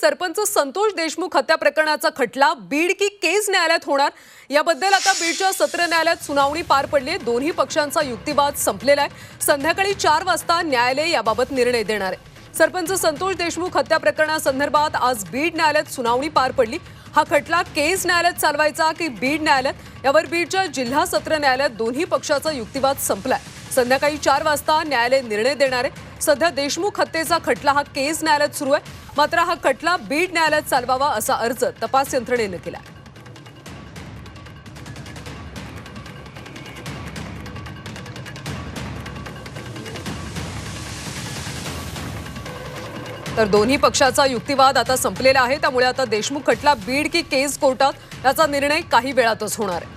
सरपंच संतोष देशमुख हत्या प्रकरणाचा खटला बीड की केस न्यायालयात होणार? याबद्दल आता बीडच्या सत्र न्यायालयात सुनावणी पार पडली आहे. दोन्ही पक्षांचा युक्तिवाद संपलेला आहे. संध्याकाळी चार वाजता न्यायालय याबाबत निर्णय देणार आहे. सरपंच संतोष देशमुख हत्या प्रकरणासंदर्भात आज बीड न्यायालयात सुनावणी पार पडली. हा खटला केस न्यायालयात चालवायचा की बीड न्यायालयात? यावर बीडच्या जिल्हा सत्र न्यायालयात दोन्ही पक्षाचा युक्तिवाद संपलाय. संध्याकाळी चार वाजता न्यायालय निर्णय देणार आहे. सध्या देशमुख हत्येचा खटला हा केस न्यायालयात सुरू आहे. मात्र हा खटला बीड न्यायालयात चालवावा असा अर्ज तपास यंत्रणेनं केला. तर दोन्ही पक्षाचा युक्तिवाद आता संपलेला आहे. त्यामुळे आता देशमुख खटला बीड की केस कोर्टात याचा निर्णय काही वेळातच होणार. आहे